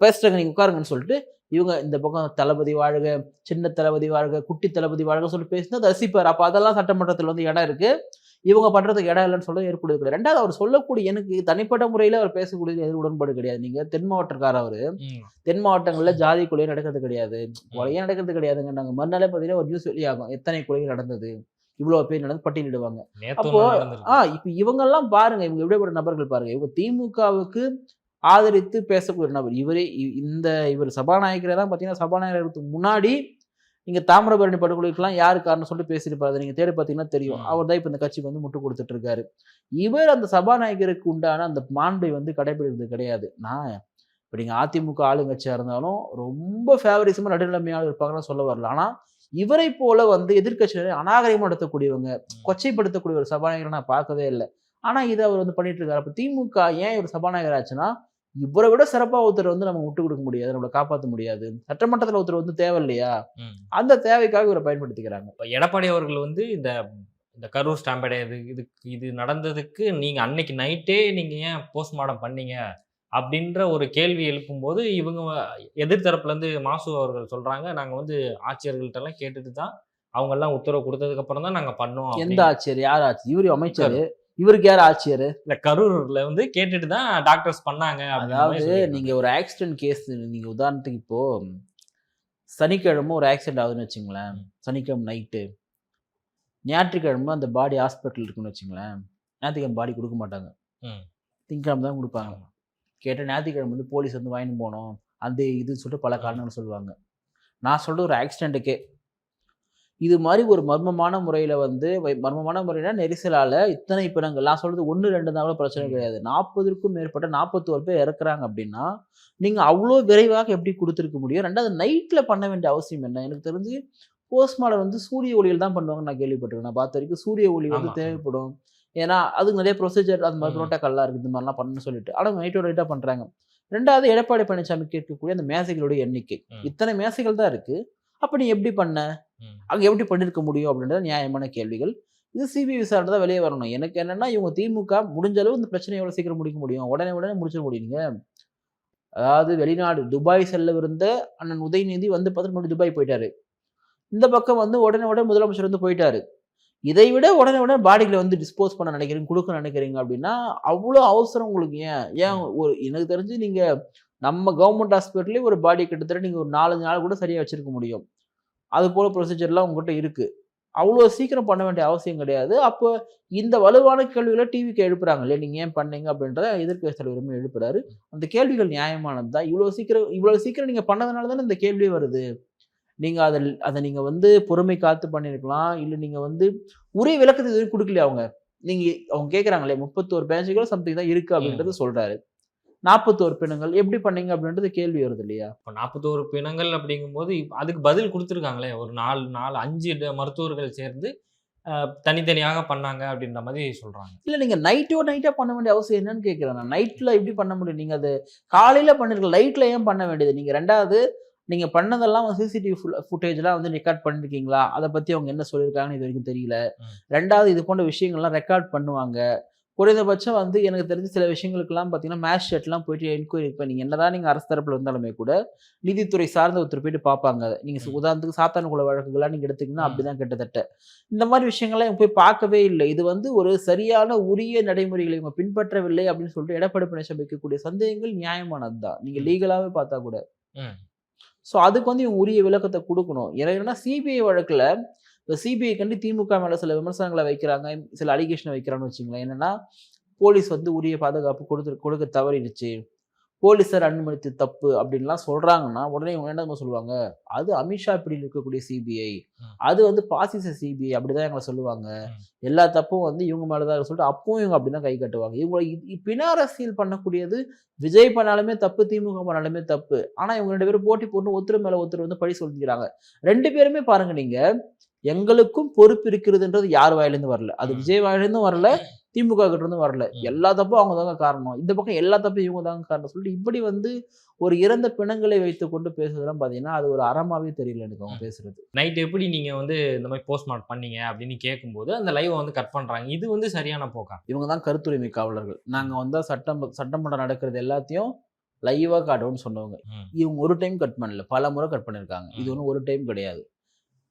பேசுறாங்க நீங்க உட்காருங்கன்னு சொல்லிட்டு இவங்க இந்த பக்கம் தளபதி வாழ்க சின்ன தளபதி வாழ்க குட்டி தளபதி வாழ்க சொல்லிட்டு பேசினா ரசிப்பார். அப்ப அதெல்லாம் சட்டமன்றத்தில் வந்து இடம் இருக்கு. இவங்க பண்றதுக்கு இடம் இல்லைன்னு சொல்ல ஏற்படுது கிடையாது ரெண்டாவது அவர் சொல்லக்கூடிய எனக்கு தனிப்பட்ட முறையில அவர் பேசக்கூடிய எது உடன்பாடு கிடையாது. நீங்க தென் மாவட்டக்காரர் அவரு. தென் மாவட்டங்கள்ல ஜாதி கொலை நடக்கிறது கிடையாது. கொலையே நடக்கிறது கிடையாதுங்க. நாங்க மறுநாளே பார்த்தீங்கன்னா ஒரு நியூஸ் வெளியாகும். எத்தனை கொலைகள் நடந்தது? இவ்வளவு பேர் நடந்து பட்டியலிடுவாங்க. அப்போ. ஆ இப்ப இவங்கெல்லாம் பாருங்க இவங்க எப்படிப்பட்ட நபர்கள் பாருங்க. இவங்க திமுகவுக்கு ஆதரித்து பேசக்கூடிய நபர். இவரே இந்த இவர் சபாநாயகரை தான் பார்த்தீங்கன்னா சபாநாயகருக்கு முன்னாடி இங்க தாமிரபரணி படுகொலைக்கெல்லாம் யாரு காரணம் சொல்லிட்டு பேசியிருப்பாரு. நீங்க தேடி பார்த்தீங்கன்னா தெரியும். அவர் தான் இப்ப இந்த கட்சிக்கு வந்து முட்டு கொடுத்துட்டு இருக்காரு இவர் அந்த சபாநாயகருக்கு உண்டான அந்த மாண்பை வந்து கடைபிடிக்கிறது கிடையாது. நான் இப்போ நீங்கள் அதிமுக ஆளுங்கட்சியாக இருந்தாலும் ரொம்ப ஃபேவரிசமாக நடுநிலைமையாக இருப்பாங்கன்னு சொல்ல வரல. ஆனால் இவரை போல வந்து எதிர்க்கட்சிகளை அநாகரிகமாக நடத்தக்கூடியவங்க கொச்சைப்படுத்தக்கூடிய ஒரு சபாநாயகரை நான் பார்க்கவே இல்லை. ஆனால் இதை அவர் வந்து பண்ணிட்டு இருக்காரு. அப்போ திமுக ஏன் இவர் சபாநாயகர் ஆச்சுன்னா இவரை விட சிறப்பாக ஒருத்தர் வந்து நம்ம விட்டு கொடுக்க முடியாது நம்மளை காப்பாற்ற முடியாது. சட்டமன்றத்தில் ஒருத்தர் வந்து தேவை இல்லையா. அந்த தேவைக்காக இவரை பயன்படுத்திக்கிறாங்க. இப்ப எடப்பாடி அவர்கள் வந்து இந்த இந்த கரூர் ஸ்டாம்பேடை இது இது இது நடந்ததுக்கு நீங்க அன்னைக்கு நைட்டே நீங்க ஏன் போஸ்ட்மார்ட்டம் பண்ணீங்க? அப்படின்ற ஒரு கேள்வி எழுப்பும்போது இவங்க எதிர்த்தரப்புல இருந்து மாசு அவர்கள் சொல்றாங்க நாங்க வந்து ஆட்சியர்கள்ட்ட எல்லாம் கேட்டுட்டு தான் அவங்க எல்லாம் உத்தரவு கொடுத்ததுக்கு அப்புறம் தான் நாங்க பண்ணோம் எந்த. ஆட்சியர்? யார் ஆட்சி? இவர் அமைச்சர். இவருக்கு யார் ஆட்சியர்? இந்த கரூர்ல வந்து கேட்டுட்டு தான் டாக்டர்ஸ் பண்ணாங்க அதாவது. நீங்க ஒரு ஆக்சிடென்ட் கேஸ் நீங்க உதாரணத்துக்கு இப்போ சனிக்கிழமை ஒரு ஆக்சிடென்ட் ஆகுதுன்னு வச்சுங்களேன். சனிக்கிழமை நைட்டு ஞாயிற்றுக்கிழமை அந்த பாடி ஹாஸ்பிட்டல் இருக்குன்னு வச்சுங்களேன். ஞாயிற்றுக்கிழமை பாடி கொடுக்க மாட்டாங்க. திங்கக்கிழமை தான் கொடுப்பாங்க. கேட்டால் ஞாயிற்றுக்கிழமை வந்து போலீஸ் வந்து வாங்கிட்டு போனோம் அந்த இதுன்னு சொல்லிட்டு பல காரணங்கள் சொல்லுவாங்க. நான் சொல்ற ஒரு ஆக்சிடென்ட்டுக்கே இது மாதிரி ஒரு மர்மமான முறையில் வந்து வை- மர்மமான முறையில நெரிசலால் இத்தனை பிணங்கள் நான் சொல்றது ஒன்று ரெண்டு தான் கூட பிரச்சனை. கிடையாது. நாற்பதுக்கும் மேற்பட்ட நாற்பத்தோரு பேர் இறக்குறாங்க அப்படின்னா நீங்கள் அவ்வளோ விரைவாக எப்படி கொடுத்துருக்க முடியும்? ரெண்டாவது நைட்டில் பண்ண வேண்டிய அவசியம் என்ன? எனக்கு தெரிஞ்சு போஸ்ட்மார்டம் வந்து சூரிய ஒளியில் தான் பண்ணுவாங்கன்னு நான் கேள்விப்பட்டிருக்கேன். நான் பார்த்த வரைக்கும் சூரிய ஒளி வந்து. தேவைப்படும். ஏன்னா அதுக்கு நிறைய ப்ரொசீஜர் அது மாதிரி. புரோட்டோக்கால்லாம் இருக்குது இந்த மாதிரிலாம் பண்ணணும்னு சொல்லிட்டு. ஆனால் நைட்டோட நைட்டாக பண்ணுறாங்க ரெண்டாவது எடப்பாடி பழனிசாமி கேட்கக்கூடிய அந்த மேசைகளுடைய எண்ணிக்கை. இத்தனை மேசைகள் தான் இருக்கு. அப்ப நீ எப்படி பண்ண. அங்க எப்படி பண்ணிருக்க முடியும் அப்படின்றது நியாயமான கேள்விகள். இது சிபிஐ விசாரணை தான் வெளியே வரணும். எனக்கு என்னன்னா இவங்க திமுக முடிஞ்ச அளவு இந்த பிரச்சனையை எவ்வளவு சீக்கிரம் முடிக்க முடியும்? உடனே உடனே முடிச்சிட முடியுங்க அதாவது வெளிநாடு துபாய் செல்லவிருந்த அண்ணன் உதயநிதி வந்து பார்த்து மறுபடியும் துபாய் போயிட்டாரு. இந்த பக்கம் வந்து உடனே உடனே முதலமைச்சர் வந்து போயிட்டாரு. இதை விட உடனே உடனே பாடிகளை வந்து டிஸ்போஸ் பண்ண நினைக்கிறீங்க கொடுக்க நினைக்கிறீங்க அப்படின்னா அவ்வளோ அவசரம் உங்களுக்கு ஏன்? ஏன் ஒரு எனக்கு தெரிஞ்சு நீங்க நம்ம கவர்மெண்ட் ஹாஸ்பிட்டல்லே ஒரு பாடி கிட்டத்தட்ட நீங்க ஒரு நாலஞ்சு நாள் கூட சரியா வச்சிருக்க முடியும். அது போல ப்ரொசீஜர்லாம் உங்ககிட்ட இருக்கு. அவ்வளோ சீக்கிரம் பண்ண வேண்டிய அவசியம் கிடையாது. அப்போ இந்த வலுவான கேள்விகளை டிவிக்கு எழுப்புறாங்க இல்லையா? நீங்கள் ஏன் பண்ணீங்க? அப்படின்றத எதிர்க்கட்சி தலைவருமே எழுப்புறாரு. அந்த கேள்விகள் நியாயமானது தான் இவ்வளோ சீக்கிரம் இவ்வளோ சீக்கிரம் நீங்கள் பண்ணதுனால தானே இந்த கேள்வி வருது. நீங்கள் அதை அதை நீங்கள் வந்து பொறுமை காத்து பண்ணியிருக்கலாம் இல்லை நீங்கள் வந்து உரிய விளக்கத்தை எதுவும் கொடுக்கலையா அவங்க? நீங்கள் அவங்க கேட்குறாங்களே முப்பத்தோரு பேஞ்சுகள் சம்திங் தான் இருக்குது அப்படின்றது சொல்கிறாரு நாற்பத்தோரு பிணங்கள். எப்படி பண்ணீங்க அப்படின்றது கேள்வி வருது இல்லையா? இப்போ நாற்பத்தோரு பிணங்கள் அப்படிங்கும்போது அதுக்கு பதில் கொடுத்துருக்காங்களே. ஒரு நாலு நாலு அஞ்சு மருத்துவர்கள் சேர்ந்து தனித்தனியாக பண்ணாங்க அப்படின்ற மாதிரி சொல்றாங்க. இல்ல நீங்க நைட்டோ நைட்டா பண்ண வேண்டிய அவசியம் என்னன்னு கேட்கிறேன் நான். நைட்ல எப்படி பண்ண முடியும்? நீங்க அது காலையில பண்ணிருக்க லைட்ல ஏன் பண்ண வேண்டியது? நீங்க ரெண்டாவது நீங்க பண்ணதெல்லாம் சிசிடிவி ஃபுட்டேஜ்லாம் வந்து ரெக்கார்ட் பண்ணிருக்கீங்களா? அதை பத்தி அவங்க என்ன சொல்லியிருக்காங்கன்னு இது வரைக்கும் தெரியல. ரெண்டாவது இது போன்ற விஷயங்கள்லாம் ரெக்கார்ட் பண்ணுவாங்க. குறைந்தபட்சம் வந்து எனக்கு தெரிஞ்ச சில விஷயங்களுக்கெல்லாம் பார்த்தீங்கன்னா மேட்ச் ஷெட்லாம் போயிட்டு என்கொயரி இப்போ நீங்கள் என்னதான் நீங்கள் அரசு தரப்பில் இருந்தாலுமே கூட நீதித்துறை சார்ந்த ஒருத்தர் போயிட்டு பார்ப்பாங்க நீங்கள். உதாரணத்துக்கு சாத்தான குல வழக்குகள்லாம் நீங்கள் எடுத்தீங்கன்னா. அப்படிதான் கிட்டத்தட்ட இந்த மாதிரி விஷயங்கள்லாம் இவங்க போய் பார்க்கவே இல்லை இது வந்து ஒரு சரியான உரிய நடைமுறைகளை இவங்க பின்பற்றவில்லை அப்படின்னு சொல்லிட்டு எடப்பாடி பழனிசாமி வைக்கக்கூடிய சந்தேகங்கள் நியாயமானது தான் நீங்கள். லீகலாகவே பார்த்தா கூட. ஸோ அதுக்கு வந்து இவங்க உரிய விளக்கத்தை கொடுக்கணும் ஏன்னா சிபிஐ வழக்கில் இப்போ சிபிஐ கண்டு திமுக மேலே சில விமர்சனங்களை வைக்கிறாங்க சில அலிகேஷனை வைக்கிறான்னு வச்சுங்களேன் என்னன்னா போலீஸ் வந்து உரிய பாதுகாப்பு கொடுத்து கொடுக்க தவறிடுச்சு. போலீஸார் அனுமதித்து தப்பு அப்படின்லாம் சொல்றாங்கன்னா உடனே இவங்க என்ன சொல்லுவாங்க? அது அமித்ஷா பிடியில் இருக்கக்கூடிய சிபிஐ. அது வந்து பாசிச சிபிஐ அப்படிதான் எங்களை சொல்லுவாங்க. எல்லா தப்பும் வந்து இவங்க மேலதான் சொல்லிட்டு அப்பவும் இவங்க அப்படிதான் கை கட்டுவாங்க. இவங்க அரசியல் பண்ணக்கூடியது விஜய் பண்ணாலுமே தப்பு திமுக பண்ணாலுமே தப்பு. ஆனா இவங்க ரெண்டு பேரும் போட்டி போட்டு ஒருத்தர் மேல ஒருத்தர் வந்து பழி சொல்லிக்கிறாங்க. ரெண்டு பேருமே பாருங்க நீங்க எங்களுக்கும் பொறுப்பு இருக்கிறதுன்றது யார் வாயிலிருந்து வரல? அது. விஜய் வாயிலிருந்தும் வரல திமுக கிட்ட இருந்தும் வரல. எல்லா தப்பும் அவங்க தாங்க காரணம். இந்த பக்கம் எல்லா தப்பும் இவங்க தாங்க காரணம். சொல்லிட்டு இப்படி வந்து ஒரு இறந்த பிணங்களை வைத்து கொண்டு பேசுறதெல்லாம் பாத்தீங்கன்னா அது ஒரு அறமாவே தெரியல எனக்கு அவங்க. பேசுறது. நைட் எப்படி நீங்க வந்து இந்த மாதிரி போஸ்ட்மார்ட் பண்ணீங்க அப்படின்னு கேட்கும்போது அந்த லைவை வந்து கட் பண்றாங்க. இது வந்து சரியான போக்கா? இவங்க தான் கருத்துரிமை காவலர்கள். நாங்க வந்தா சட்டம் சட்டமன்றம் நடக்கிறது எல்லாத்தையும் லைவா காட்டுவோம்னு சொன்னவங்க. இவங்க ஒரு டைம் கட் பண்ணல. பல முறை கட் பண்ணியிருக்காங்க இது. ஒன்றும் ஒரு டைம் கிடையாது.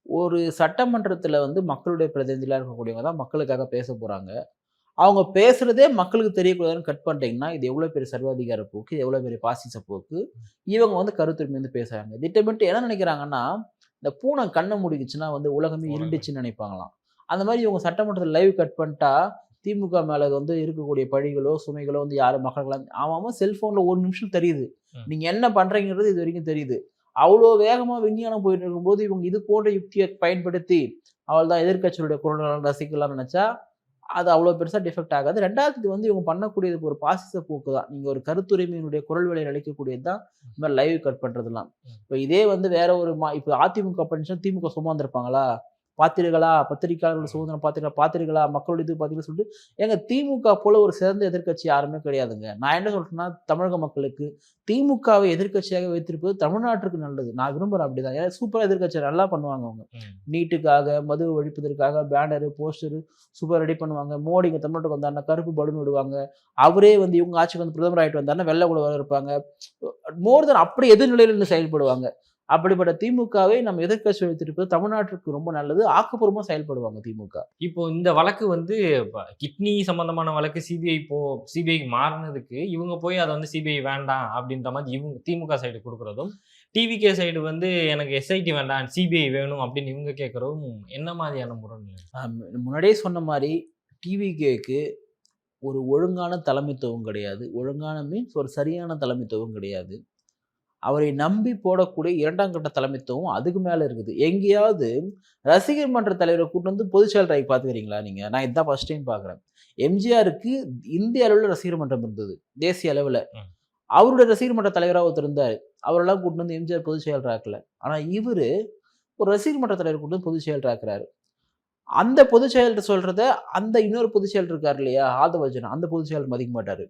ஒரு சட்டமன்றத்தில் வந்து மக்களுடைய பிரதிநிதிகளாக இருக்கக்கூடியவங்க தான் மக்களுக்காக பேச போகிறாங்க அவங்க பேசுறதே மக்களுக்கு தெரியக்கூடாதுன்னு கட் பண்ணிட்டீங்கன்னா இது எவ்வளோ பெரிய சர்வாதிகார போக்கு இது எவ்வளோ பெரிய பாசிச போக்கு இவங்க வந்து கருத்துரிமை வந்து பேசுறாங்க திட்டமிட்டு என்ன நினைக்கிறாங்கன்னா இந்த பூனை கண்ணை முடிக்குச்சுன்னா வந்து உலகமே. இருண்டுச்சுன்னு நினைப்பாங்களாம். அந்த மாதிரி இவங்க சட்டமன்றத்தில் லைவ் கட் பண்ணிட்டா திமுக மேலே வந்து இருக்கக்கூடிய பழிகளோ சுமைகளோ வந்து யாரும் மக்கள்லாம் ஆமாம் செல்ஃபோனில் ஒரு நிமிஷம் தெரியுது. நீங்கள் என்ன பண்ணுறீங்கிறது இது வரைக்கும் தெரியுது. அவ்வளோ வேகமாக விஞ்ஞானம் போயிட்டு இருக்கும்போது இவங்க இது போன்ற யுக்தியை பயன்படுத்தி அவள் தான் எதிர்க்கட்சியுடைய குரல்கள் ரசிக்கலாம்னு நினச்சா அது அவ்வளோ பெருசாக டிஃபெக்ட் ஆகாது. ரெண்டாவது வந்து இவங்க பண்ணக்கூடியது ஒரு பாசிச போக்கு தான். நீங்கள் ஒரு கருத்துரிமையினுடைய குரல் விலையில் அளிக்கக்கூடியது தான் இந்த மாதிரி லைவ் கட் பண்ணுறதுலாம் இப்போ இதே வந்து வேற ஒரு மா இப்போ அதிமுக பண்ணிச்சா திமுக சும்மா இருந்திருப்பாங்களா பார்த்தீர்களா பத்திரிகையாளர்கள் சுதந்திரம் பார்த்தீர்களா பார்த்தீர்களா மக்களுடைய இது பார்த்தீங்கன்னு சொல்லிட்டு எங்க திமுக போல ஒரு சிறந்த எதிர்க்கட்சி யாருமே கிடையாதுங்க. நான் என்ன சொல்றேன்னா தமிழக மக்களுக்கு திமுகவை எதிர்க்கட்சியாக வைத்திருப்பது தமிழ்நாட்டுக்கு நல்லது. நான் விரும்புறேன் அப்படிதான். ஏன்னா சூப்பரா எதிர்க்கட்சி நல்லா பண்ணுவாங்க அவங்க. நீட்டுக்காக மது ஒழிப்பதற்காக பேனரு போஸ்டரு சூப்பர் ரெடி பண்ணுவாங்க. மோடி இங்க தமிழ்நாட்டுக்கு வந்தாருன்னா கருப்பு பலூன் விடுவாங்க. அவரே வந்து இவங்க ஆட்சிக்கு வந்து பிரதமர் ஆயிட்டு வந்தாருன்னா வெள்ளை கூட இருப்பாங்க மோர் தென் அப்படி எதிர்நிலையில் இருந்து செயல்படுவாங்க. அப்படிப்பட்ட திமுகவை நம்ம எதிர்க்கட்சி வைத்திருப்பது தமிழ்நாட்டுக்கு ரொம்ப நல்லது. ஆக்கப்பூர்வமா செயல்படுவாங்க திமுக. இப்போ இந்த வழக்கு வந்து கிட்னி சம்பந்தமான வழக்கு சிபிஐ போ சிபிஐக்கு மாறினதுக்கு இவங்க போய் அதை வந்து சிபிஐ வேண்டாம் அப்படின்ற மாதிரி இவங்க திமுக சைடு கொடுக்குறதும் டிவிகே சைடு வந்து எனக்கு எஸ்ஐடி வேண்டாம் சிபிஐ வேணும் அப்படின்னு இவங்க கேட்குறதும் என்ன மாதிரியான முரண்நிலை முன்னாடியே சொன்ன மாதிரி டிவிகேக்கு ஒரு ஒழுங்கான தலைமைத்துவம் கிடையாது. ஒழுங்கான மீன்ஸ் ஒரு சரியான தலைமைத்துவம் கிடையாது. அவரை நம்பி போடக்கூடிய இரண்டாம் கட்ட தலைமைத்துவம் அதுக்கு மேல இருக்குது. எங்கேயாவது ரசிகர் மன்ற தலைவரை கூட்டு வந்து பொதுச் செயலராகி பார்த்துக்கிறீங்களா நீங்க? நான் இதுதான் ஃபர்ஸ்ட் டைம் பார்க்குறேன். எம்ஜிஆருக்கு இந்திய அளவில் ரசிகர் மன்றம் இருந்தது தேசிய அளவில். அவருடைய ரசிகர் மன்ற தலைவராக ஒருத்தர் இருந்தார். அவரெல்லாம் கூட்டு வந்து எம்ஜிஆர் பொதுச் செயலராக்கல ஆனா இவரு ஒரு ரசிகர் மன்ற தலைவர் கூட்டு வந்து பொதுச் செயலராக்குறாரு அந்த பொதுச் செயலர் சொல்றத அந்த இன்னொரு பொதுச் செயலர் இருக்கார் இல்லையா? ஆதவஜனா. அந்த பொதுச் செயலர் மதிக்க மாட்டாரு.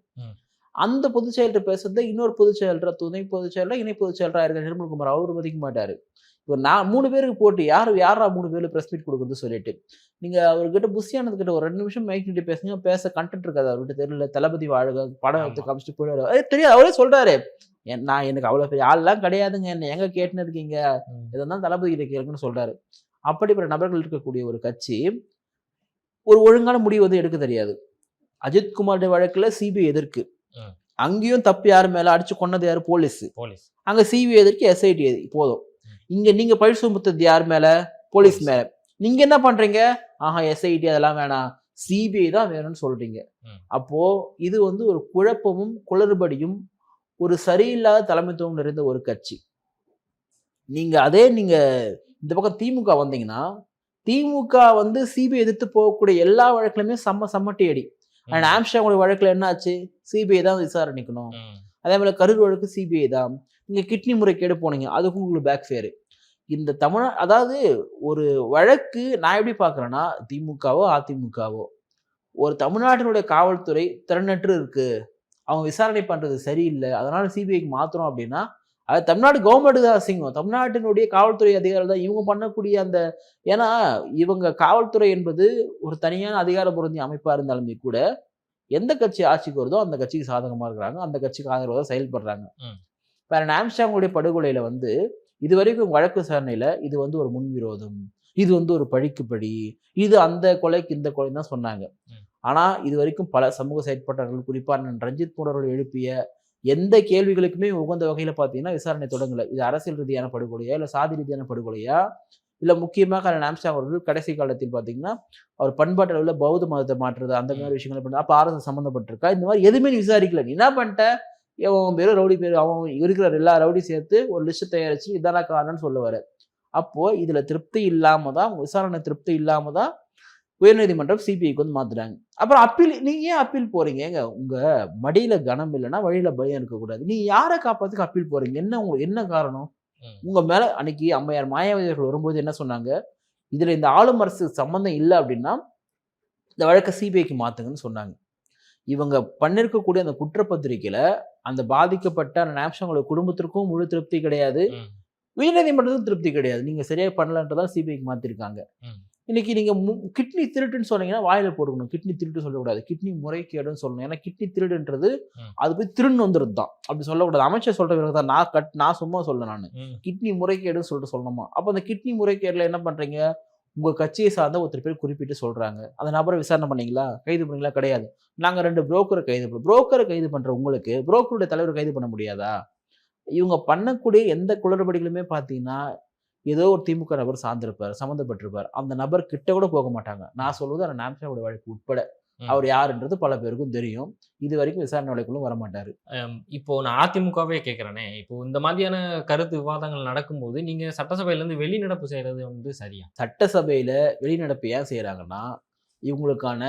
அந்த பொதுச் செயலர் பேசுறத இன்னொரு பொதுச் செயலர் துணை பொதுச் செயலர் இணை பொதுச் செயலரா இருக்க நிர்மல்குமார் அவர் மதிக்க மாட்டாரு. இப்போ நான் மூணு பேருக்கு போட்டு யார் யாரா மூணு பேர்ல பிரஸ் மீட் கொடுக்குறது சொல்லிட்டு நீங்க அவர்கிட்ட புஷியானது கிட்ட ஒரு ரெண்டு நிமிஷம் மைக் நிட்டு பேசுங்க பேச கண்டென்ட் இருக்காது அவர்கிட்ட தெரியல தளபதி வாழுக படம் எடுத்து. காமிச்சிட்டு போயிடுவாரு. தெரியாது அவரே சொல்றாரு. என் நான் எனக்கு அவ்வளவு பெரிய ஆள்லாம் கிடையாதுங்க என்ன எங்க கேட்டுன்னு இருக்கீங்க? இதெல்லாம் தளபதி கிட்ட கேளுங்கன்னு சொல்றாரு. அப்படிப்பட்ட நபர்கள் இருக்கக்கூடிய ஒரு கட்சி ஒரு ஒழுங்கான முடிவு வந்து எடுக்க தெரியாது. அஜித்குமாருடைய வழக்குல சிபிஐ எதிர்க்கு. அங்கேயும் தப்பு யார் மேல? அடிச்சு கொன்னது யாரு? போலீஸ். போலீஸ். அங்க சிபிஐ எதிர்க்கு எஸ்ஐடி போதும். இங்க நீங்க பழி சுமத்துறது யார் மேல? போலீஸ் மேல. நீங்க என்ன பண்றீங்க? ஆஹா எஸ்ஐடி அதெல்லாம் வேணாம். சிபிஐ தான் வேணும்னு சொல்றீங்க. அப்போ இது வந்து ஒரு குழப்பமும் குளறுபடியும் ஒரு சரியில்லாத தலைமைத்துவம் நிறைந்த ஒரு கட்சி. நீங்க அதே நீங்க இந்த பக்கம் திமுக வந்தீங்கன்னா திமுக வந்து சிபிஐ எதிர்த்து போகக்கூடிய எல்லா வழக்குலையுமே செம்ம செம்மட்டி அடி அண்ட் ஆம்ஸ்டாங்குடைய வழக்குல என்ன ஆச்சு சிபிஐ தான் விசாரணைக்கணும். அதே மாதிரி கரூர் வழக்கு சிபிஐ தான். நீங்க கிட்னி முறைகேடு போனீங்க. அதுக்கும் உங்களுக்கு பேக் ஃபேரு இந்த தமிழ் அதாவது ஒரு வழக்கு நான் எப்படி பார்க்குறேன்னா திமுகவோ அதிமுகவோ ஒரு தமிழ்நாட்டினுடைய காவல்துறை திறனற்று இருக்கு. அவங்க விசாரணை பண்றது சரியில்லை. அதனால சிபிஐக்கு மாத்துறோம் அப்படின்னா அது தமிழ்நாடு கவர்மெண்ட் தான் அசிங்கம் தமிழ்நாட்டினுடைய காவல்துறை அதிகாரிகள் தான் இவங்க பண்ணக்கூடிய அந்த ஏன்னா இவங்க காவல்துறை என்பது ஒரு தனியான அதிகார பொருந்திய அமைப்பா இருந்தாலுமே கூட எந்த கட்சி ஆட்சிக்கு வருதோ அந்த கட்சிக்கு சாதகமா இருக்கிறாங்க அந்த கட்சிக்கு ஆதரவாக செயல்படுறாங்க. வேற நாம்ஸ்டாங்குடைய படுகொலையில வந்து இது வரைக்கும் வழக்கு விசாரணையில இது வந்து ஒரு முன்விரோதம் இது வந்து ஒரு பழிக்கு பழி இது அந்த கொலைக்கு இந்த கொலை தான் சொன்னாங்க ம். ஆனா இது வரைக்கும் பல சமூக செயற்பாட்டாளர்கள் குறிப்பா அண்ணன் ரஞ்சித் போன்றவர்கள் எழுப்பிய எந்த கேள்விகளுக்குமே உகந்த வகையில் பார்த்தீங்கன்னா விசாரணை தொடங்கலை. இது அரசியல் ரீதியான படுகொலையா இல்லை சாதி ரீதியான படுகொலையா? இல்லை முக்கியமாக நாம்ஸ்டாங் அவர்கள் கடைசி காலத்தில் பார்த்தீங்கன்னா அவர் பண்பாட்டு அளவில் பௌத்த மதத்தை மாற்றுறது அந்த மாதிரி விஷயங்கள் பண்ண அப்போ அரசு சம்மந்தப்பட்டிருக்கா இந்த மாதிரி எதுவுமே நீ விசாரிக்கல. நீ என்ன பண்ணிட்ட? அவன் பேரும் ரவுடி பேர் அவன் இருக்கிற எல்லா ரவுடி சேர்த்து ஒரு லிஸ்ட் தயாரிச்சு இதான காரணம்னு சொல்லுவார். அப்போது இதில் திருப்தி இல்லாமல் தான் விசாரணை திருப்தி இல்லாமல் தான் உயர்நீதிமன்றம் சிபிஐக்கு வந்து மாத்துறாங்க. அப்புறம் அப்பீல் நீங்க ஏன் அப்பீல் போறீங்க? ஏங்க உங்க மடியில கனம் இல்லைன்னா வழியில பயம் இருக்கக்கூடாது. நீங்க யாரை காப்பாத்துக்கு அப்பீல் போறீங்க? என்ன உங்களுக்கு என்ன காரணம். உங்க மேல அன்னைக்கு அம்மையார் மாயாவதி அவர்கள் வரும்போது என்ன சொன்னாங்க? இதுல இந்த ஆளும் அரசு சம்பந்தம் இல்லை அப்படின்னா இந்த வழக்கை சிபிஐக்கு மாத்துங்கன்னு சொன்னாங்க. இவங்க பண்ணிருக்கக்கூடிய அந்த குற்றப்பத்திரிக்கையில அந்த பாதிக்கப்பட்ட அந்த நாப்ஷங்களோட குடும்பத்திற்கும் முழு திருப்தி கிடையாது. உயர்நீதிமன்றத்துக்கும் திருப்தி கிடையாது. நீங்க சரியா பண்ணலன்றதான் சிபிஐக்கு மாத்திருக்காங்க. ம். இன்னைக்கு நீங்க கிட்னி திருட்டுன்னு சொன்னீங்கன்னா வாயில போட்டுக்கணும் கிட்னி திருட்டு சொல்லக்கூடாது. கிட்னி முறைகேடுன்னு சொல்லணும். ஏன்னா கிட்னி திருடுன்றது. அது போய் திருன்னு வந்துருது தான் அப்படி சொல்லக்கூடாது. அமைச்சர் சொல்ற பிறகு தான் நான் கட் நான் சும்மா சொல்ல நான். கிட்னி முறைகேடுன்னு சொல்லிட்டு சொல்லணுமா? அப்போ அந்த கிட்னி முறைகேடுல என்ன பண்றீங்க? உங்க கட்சியை சார்ந்த ஒருத்தர் பேர் குறிப்பிட்டு சொல்றாங்க. அந்த நபரை விசாரணை பண்ணீங்களா? கைது பண்ணீங்களா? கிடையாது. நாங்க ரெண்டு புரோக்கரை கைது பண்ணோம் புரோக்கரை கைது பண்ற உங்களுக்கு புரோக்கருடைய தலைவர் கைது பண்ண முடியாதா? இவங்க பண்ணக்கூடிய எந்த குளறுபடிகளுமே பார்த்தீங்கன்னா ஏதோ ஒரு திமுக நபர் சார்ந்திருப்பார் சம்மந்தப்பட்டிருப்பார். அந்த நபர் கிட்ட கூட போக மாட்டாங்க. நான் சொல்வது அந்த நாம்சாவோட வழக்கு உட்பட. அவர் யாருன்றது பல பேருக்கும் தெரியும். இது வரைக்கும் விசாரணை வலைக்குள்ளும் வரமாட்டாரு. இப்போ நான் அதிமுகவே கேட்குறேனே இப்போ இந்த மாதிரியான கருத்து விவாதங்கள் நடக்கும்போது நீங்க சட்டசபையிலேருந்து வெளிநடப்பு செய்யறது வந்து சரியா? சட்டசபையில வெளிநடப்பு ஏன் செய்யறாங்கன்னா இவங்களுக்கான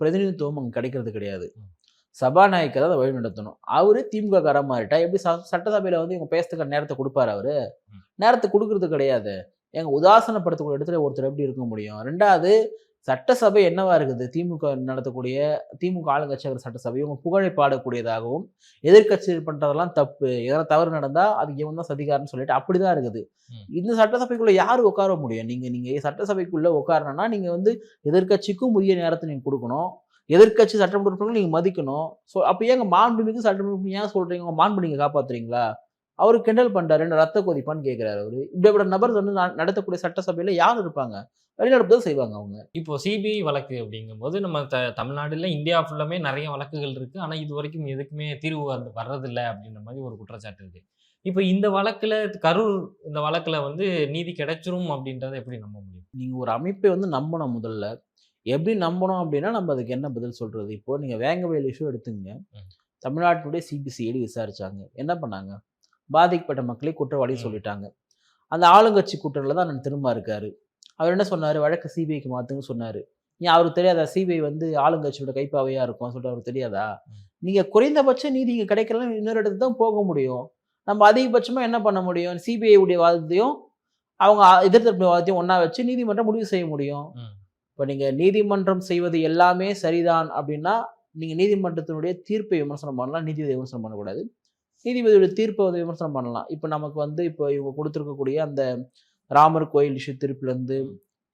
பிரதிநிதித்துவம் அங்க கிடைக்கிறது கிடையாது. சபாநாயகர் தான் அதை வழி நடத்தணும் அவரு திமுக கார மாறிட்டா எப்படி சட்டசபையில வந்து இவங்க பேசுறதுக்கு நேரத்தை கொடுப்பாரு அவரு. நேரத்தை கொடுக்கறது கிடையாது. எங்க உதாசனப்படுத்தக்கூடிய இடத்துல ஒருத்தர் எப்படி இருக்க முடியும்? ரெண்டாவது சட்டசபை என்னவா இருக்குது? திமுக நடத்தக்கூடிய திமுக ஆளுங்கட்சியாகிற சட்டசபை இவங்க புகழை பாடக்கூடியதாகவும் எதிர்க்கட்சி பண்றதெல்லாம் தப்பு எதனா தவறு நடந்தா அது இவன் தான் சதிகாரன்னு சொல்லிட்டு அப்படிதான் இருக்குது. இந்த சட்டசபைக்குள்ள யார் உட்கார முடியும்? நீங்க நீங்க சட்டசபைக்குள்ள உட்காரணும்னா நீங்க வந்து எதிர்க்கட்சிக்கும் உரிய நேரத்தை நீங்க கொடுக்கணும். எதிர்க்கட்சி சட்டமன்ற உறுப்பினர்கள் நீங்க மதிக்கணும். ஸோ அப்போ ஏங்க மாண்புமிகு சட்டமன்ற ஏன் சொல்றீங்க? உங்க மாண்பு நீங்க காப்பாத்துறீங்களா? அவரு கிண்டல் பண்றாரு. என்ன ரத்த கொதிப்பான்னு கேட்கிறாரு அவரு. இப்படிப்பட்ட நபர் வந்து நடத்தக்கூடிய சட்டசபையில யார் இருப்பாங்க? வெளிநடப்பு தான் செய்வாங்க அவங்க. இப்போ சிபிஐ வழக்கு அப்படிங்கும்போது நம்ம த தமிழ்நாடுல இந்தியா ஃபுல்லாமே நிறைய வழக்குகள் இருக்கு. ஆனா இது வரைக்கும் எதுக்குமே தீர்வு வந்து வர்றதில்ல அப்படின்ற மாதிரி ஒரு குற்றச்சாட்டு இருக்கு. இப்போ இந்த வழக்குல கரூர் இந்த வழக்குல வந்து நீதி கிடைச்சிரும் அப்படின்றத எப்படி நம்ப முடியும்? நீங்க ஒரு அமைப்பை வந்து நம்பணும் முதல்ல. எப்படி நம்பணும் அப்படின்னா நம்ம அதுக்கு என்ன பதில் சொல்றது? இப்போ நீங்க வேங்கவேல் இஷ்யூ எடுத்துங்க. தமிழ்நாட்டினுடைய சிபிசிஐடி விசாரிச்சாங்க. என்ன பண்ணாங்க? பாதிக்கப்பட்ட மக்களை குற்றவாளி. சொல்லிட்டாங்க. அந்த ஆளுங்கட்சி கூட்டத்தில் தான் நான் திரும்ப இருக்காரு. அவர் என்ன சொன்னாரு? வழக்கு சிபிஐக்கு மாத்துன்னு சொன்னாரு. ஏன் அவருக்கு தெரியாதா? சிபிஐ வந்து ஆளுங்கட்சியோட கைப்பாவையா இருக்கும். சொல்லிட்டு அவருக்கு தெரியாதா? ம். நீங்க குறைந்தபட்ச நீதி இங்க கிடைக்கலாம் இன்னொரு இடத்துக்கு தான் போக முடியும். நம்ம அதிகபட்சமா என்ன பண்ண முடியும்? சிபிஐ உடைய வாதத்தையும் அவங்க எதிர்த்தரப்பு வாதத்தையும் ஒண்ணா வச்சு நீதிமன்றம் முடிவு செய்ய முடியும். இப்போ நீங்க நீதிமன்றம் செய்வது எல்லாமே சரிதான் அப்படின்னா நீங்க நீதிமன்றத்தினுடைய தீர்ப்பை விமர்சனம் பண்ணலாம் நீதிபதி விமர்சனம் பண்ணக்கூடாது. நீதிபதியோட தீர்ப்பை வந்து விமர்சனம் பண்ணலாம். இப்போ நமக்கு வந்து இப்போ இவங்க கொடுத்துருக்கக்கூடிய அந்த ராமர் கோயில் இஷ்யூ தீர்ப்புலேருந்து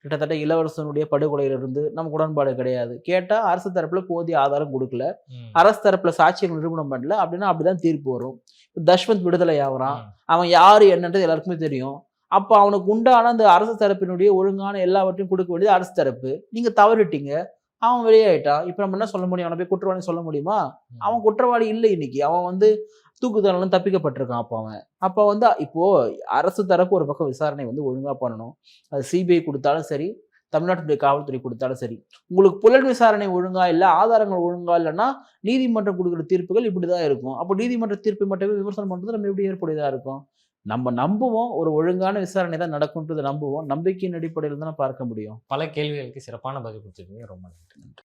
கிட்டத்தட்ட இளவரசனுடைய படுகொலையிலிருந்து நமக்கு உடன்பாடு கிடையாது. கேட்டால் அரசு தரப்புல போதிய ஆதாரம் கொடுக்கல. அரசு தரப்புல சாட்சியங்கள் நிரூபணம் பண்ணல அப்படின்னா அப்படிதான் தீர்ப்பு வரும். தஷ்வந்த் விடுதலை ஆகுறான். அவன் யாரு என்னன்றது எல்லாருக்குமே தெரியும். அப்போ அவனுக்கு உண்டான அந்த அரசு தரப்பினுடைய ஒழுங்கான எல்லாவற்றையும் கொடுக்க வேண்டியது அரசு தரப்பு. நீங்க தவறிட்டீங்க. அவன் வெளியாயிட்டான். இப்போ நம்ம என்ன சொல்ல முடியும்? அவனை போய் குற்றவாளி சொல்ல முடியுமா. அவன் குற்றவாளி இல்லை இன்னைக்கு. அவன் வந்து தூக்குதலம் தப்பிக்கப்பட்டிருக்கான் அப்போ அவன். அப்போ வந்து இப்போ அரசு தரப்பு ஒரு பக்கம் விசாரணை வந்து ஒழுங்கா பண்ணணும். அது சிபிஐ கொடுத்தாலும் சரி தமிழ்நாட்டுடைய காவல்துறை கொடுத்தாலும் சரி. உங்களுக்கு புலன் விசாரணை ஒழுங்கா இல்லை ஆதாரங்கள் ஒழுங்கா இல்லைன்னா நீதிமன்றம் கொடுக்குற தீர்ப்புகள் இப்படிதான் இருக்கும். அப்போ நீதிமன்ற தீர்ப்பை மட்டுமே விமர்சனம் பண்றது நம்ம எப்படி ஏற்புடையதா இருக்கும்? நம்ம நம்புவோம் ஒரு ஒழுங்கான விசாரணை தான் நடக்கும்ன்றதை நம்புவோம். நம்பிக்கையின் அடிப்படையில் தான் பார்க்க முடியும். பல கேள்விகளுக்கு சிறப்பான பதில் கொடுத்துருக்கீங்க ரொம்ப நன்றி.